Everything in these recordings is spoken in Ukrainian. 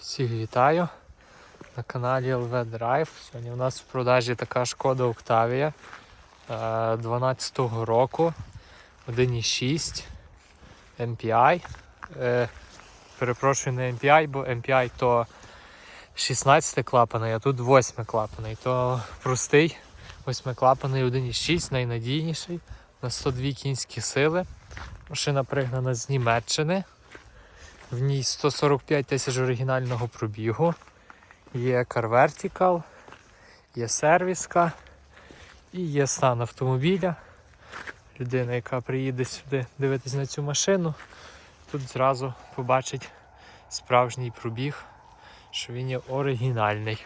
Всіх вітаю на каналі LV Drive. Сьогодні у нас в продажі така шкода Octavia 12-го року 1.6 MPI. Е, Перепрошую не MPI, бо MPI то 16 клапаний, а тут 8 клапаний. То простий 8 клапаний 1.6, найнадійніший на 102 кінські сили. Машина пригнана з Німеччини. В ній 145 тисяч оригінального пробігу. Є Car Vertical, є сервіска і є стан автомобіля. Людина, яка приїде сюди дивитись на цю машину, тут зразу побачить справжній пробіг, що він є оригінальний.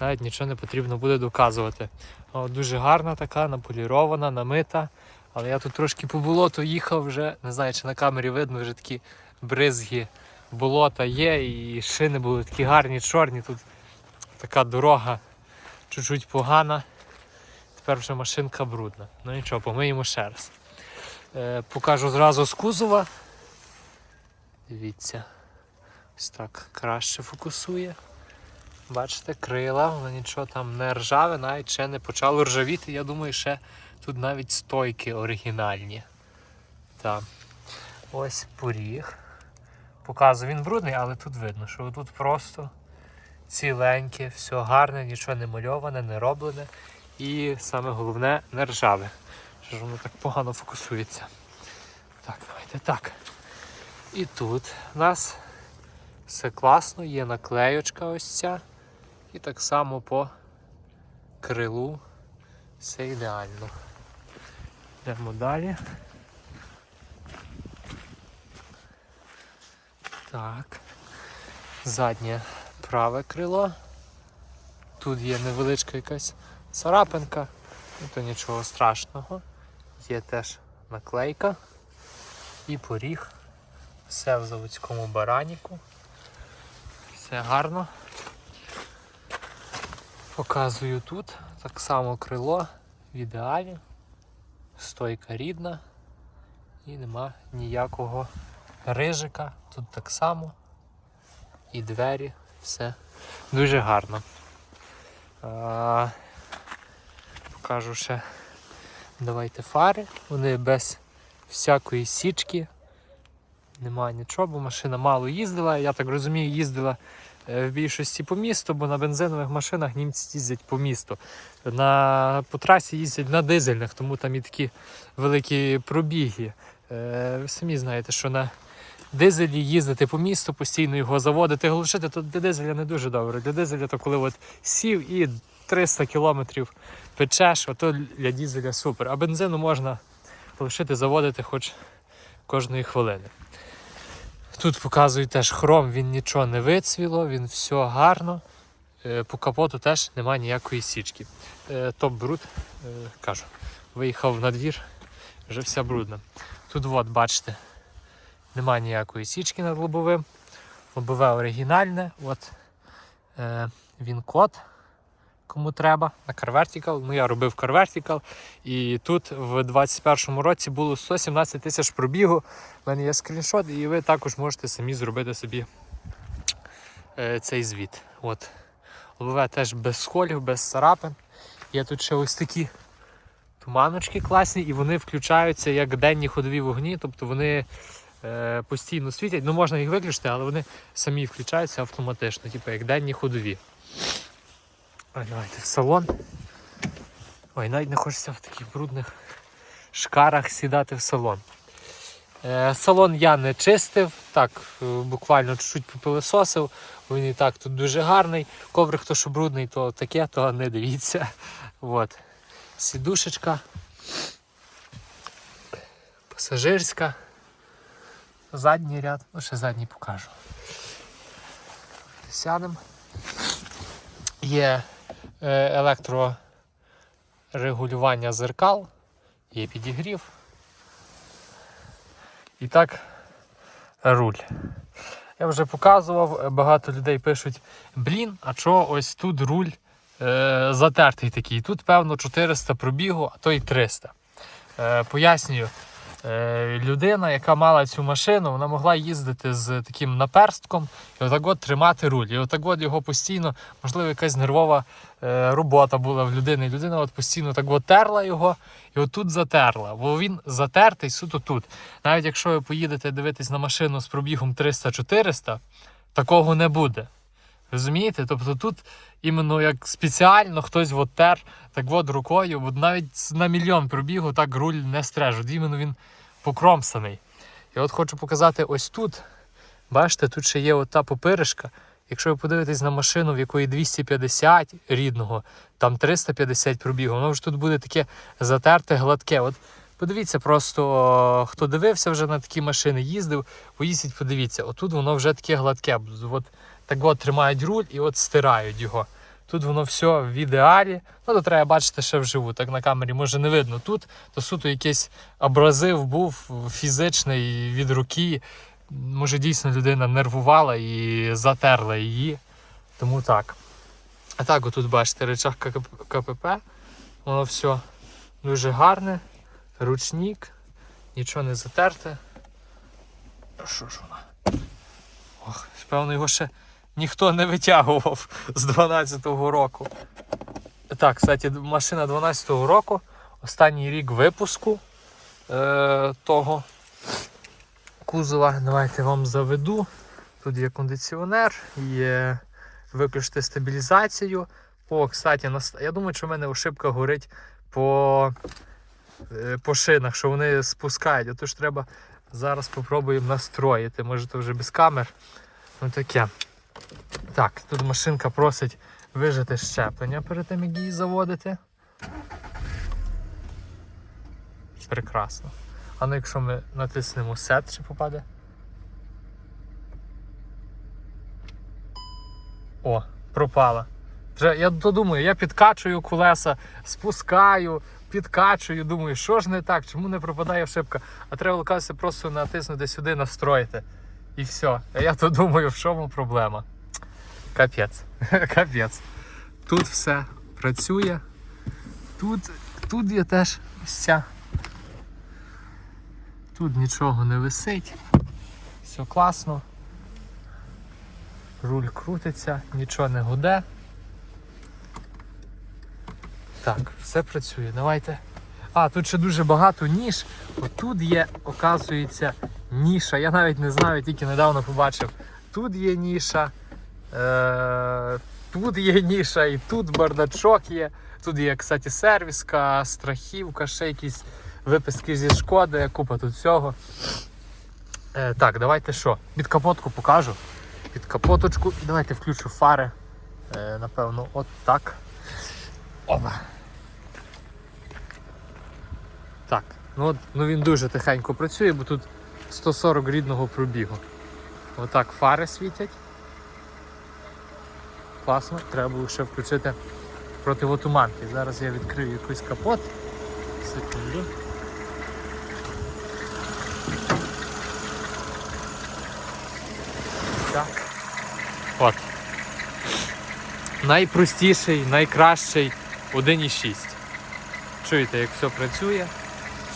Навіть нічого не потрібно буде доказувати. О, дуже гарна така, наполірована, намита. Але я тут трошки по болоту їхав вже, не знаю, чи на камері видно, вже такі бризги болота є, і шини були такі гарні, чорні. Тут така дорога чуть-чуть погана. Тепер вже машинка брудна. Ну нічого, помиємо ще раз. Е, покажу зразу з кузова. Дивіться, ось так краще фокусує. Бачите, крила, воно нічого там не ржаве, навіть ще не почало ржавіти. Я думаю, ще тут навіть стойки оригінальні. Так. Ось поріг. Показую, він брудний, але тут видно, що тут просто ціленьке, все гарне, нічого не мальоване, не роблене. І саме головне не ржаве. Що ж воно так погано фокусується. Так, давайте так. І тут у нас все класно, є наклеючка ось ця. І так само по крилу все ідеально. Йдемо далі. Так. Заднє праве крило. Тут є невеличка якась царапинка, ну то нічого страшного. Є теж наклейка і поріг. Все в заводському бараніку. Все гарно. Показую тут. Так само крило в ідеалі. Стойка рідна і нема ніякого рижика. Тут так само. І двері, все дуже гарно. А, покажу ще давайте фари. Вони без всякої січки. Нема нічого, бо машина мало їздила. Я так розумію, їздила е, в більшості по місту, бо на бензинових машинах німці їздять по місту. На, по трасі їздять на дизельних, тому там і такі великі пробіги. Е, ви самі знаєте, що на дизелі їздити по місту, постійно його заводити, глушити, то для дизеля не дуже добре. Для дизеля то коли от сів і 300 кілометрів печеш, ото для дизеля супер. А бензину можна лишити заводити хоч кожної хвилини. Тут показую теж хром, він нічого не вицвіло, він все гарно. Е, По капоту теж немає ніякої січки. Е, Топ бруд, е, кажу, виїхав на двір, вже вся брудна. Тут от, бачите, немає ніякої січки над лобовим. Лобове оригінальне. От е, він код, кому треба, на CarVertical. Ну, я робив CarVertical. І тут в 21-му році було 117 тисяч пробігу. У мене є скріншот, і ви також можете самі зробити собі е, цей звіт. От. Лобове теж без сколів, без царапин. Є тут ще ось такі туманочки класні, і вони включаються як денні ходові вогні, тобто вони постійно світять. Ну можна їх виключити, але вони самі включаються автоматично, типу як денні ходові. Ой, давайте в салон. Ой, навіть не хочеться в таких брудних шкарах сідати в салон. Е, салон я не чистив, так, е, буквально чуть-чуть попилисосив. Він і так тут дуже гарний. Коврик то, що брудний, то таке, то не дивіться. От. Сідушечка. Пасажирська. Задній ряд, ну ще задній покажу. Сядемо. Є е, електрорегулювання зеркал, є підігрів. І так, руль. Я вже показував, багато людей пишуть, блін, а чого ось тут руль е, затертий такий. Тут, певно, 400 пробігу, а то й 300. Е, пояснюю, людина, яка мала цю машину, вона могла їздити з таким наперстком і отак от тримати руль. І отак от його постійно, можливо, якась нервова е, робота була в людини. Людина от постійно так от терла його і отут затерла. Бо він затертий суто тут. Навіть якщо ви поїдете дивитись на машину з пробігом 300-400, такого не буде. Розумієте? Тобто тут іменно як спеціально хтось от тер так от рукою, от навіть на мільйон пробігу так руль не стрежуть. Іменно він покромсаний. І от хочу показати ось тут. Бачите, тут ще є ота попиришка. Якщо ви подивитесь на машину, в якої 250 рідного, там 350 пробігу, воно вже тут буде таке затерте, гладке. От подивіться, просто хто дивився вже на такі машини, їздив, поїздіть, подивіться, отут воно вже таке гладке. От так от тримають руль і от стирають його. Тут воно все в ідеалі. Ну, то треба бачити ще вживу. Так на камері може не видно. Тут то суто якийсь абразив був фізичний від руки. Може, дійсно людина нервувала і затерла її. Тому так. А так, отут бачите, речах КПП. Воно все дуже гарне. Ручник, нічого не затерте. Що ж воно? Ох, певно, його ще ніхто не витягував з 12-го року. Так, кстати, машина 12-го року, останній рік випуску е, того кузова. Давайте вам заведу. Тут є кондиціонер, є виключити стабілізацію. О, кстати, я думаю, що в мене ошибка горить по, е, по шинах, що вони спускають. Отож треба зараз спробуємо настроїти. Може, то вже без камер. Ну таке. Так, тут машинка просить вижити щеплення перед тим, як її заводити. Прекрасно. А ну якщо ми натиснемо сет, чи попаде? О, пропала. Вже, я то думаю, я підкачую колеса, спускаю, підкачую, думаю, що ж не так, чому не пропадає шибка? А треба оказується, просто натиснути сюди, настроїти. І все. А я то думаю, в чому проблема. Капець. Капець. Тут все працює. Тут, тут є теж ось. Тут нічого не висить. Все класно. Руль крутиться, нічого не гуде. Так, все працює. Давайте. А, тут ще дуже багато ніж. Отут є, оказується, ніша. Я навіть не знаю, тільки недавно побачив. Тут є ніша. Е- тут є ніша, і тут бардачок є. Тут є, кстати, сервіска, страхівка, ще якісь виписки зі шкоди, купа тут всього. Е, так, давайте що? Під капотку покажу. Під капоточку. Давайте включу фари. Е, напевно, от так. Опа. Так, ну, ну він дуже тихенько працює, бо тут 140 рідного пробігу. Отак фари світять. Класно, треба було ще включити противотуманки. Зараз я відкрию якийсь капот. Секунду. Так. От. Найпростіший, найкращий 1.6. Чуєте, як все працює,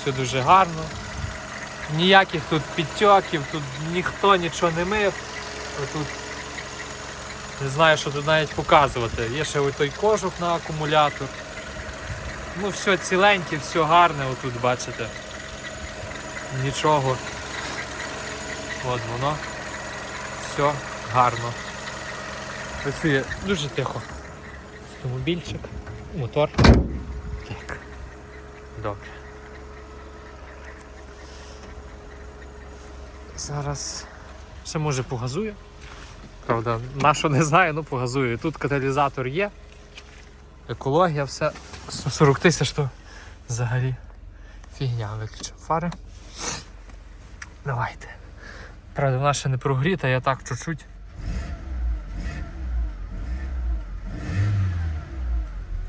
все дуже гарно. Ніяких тут підтьоків, тут ніхто нічого не мив. Тут не знаю, що тут навіть показувати. Є ще ось той кожух на акумулятор. Ну, все ціленьке, все гарне, отут бачите. Нічого. От воно. Все гарно. Працює дуже тихо. Автомобільчик, мотор. Так. Добре. Зараз ще може погазую. Правда, на що не знаю, ну погазую. Тут каталізатор є. Екологія, все. 140 тисяч то взагалі фігня виключив фари. Давайте. Правда, вона ще не прогріта, я так чуть-чуть.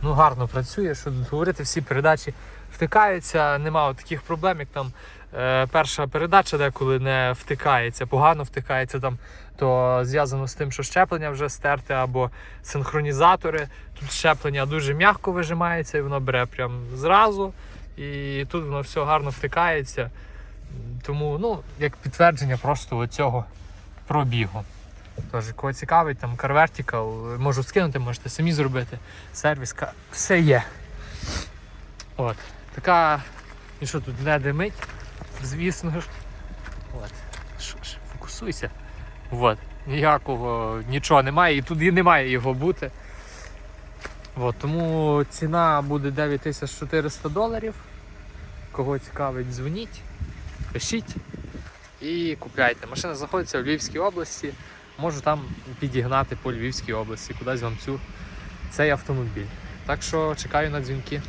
Ну, гарно працює, що тут говорити, всі передачі втикаються, нема от таких проблем, як там перша передача деколи не втикається, погано втикається там, то зв'язано з тим, що щеплення вже стерте, або синхронізатори. Тут щеплення дуже м'яко вижимається і воно бере прям зразу. І тут воно все гарно втикається. Тому, ну, як підтвердження просто цього пробігу. Тож, кого цікавить, там Car Vertical, можу скинути, можете самі зробити. Сервіска, все є. От. Така, і що тут не димить, звісно ж. От. Що ж, фокусуйся. От. Ніякого нічого немає, і тут і немає його бути. От, тому ціна буде 9400 доларів. Кого цікавить, дзвоніть, пишіть і купляйте. Машина знаходиться в Львівській області. Можу там підігнати по Львівській області, кудись вам цю цей автомобіль. Так що чекаю на дзвінки.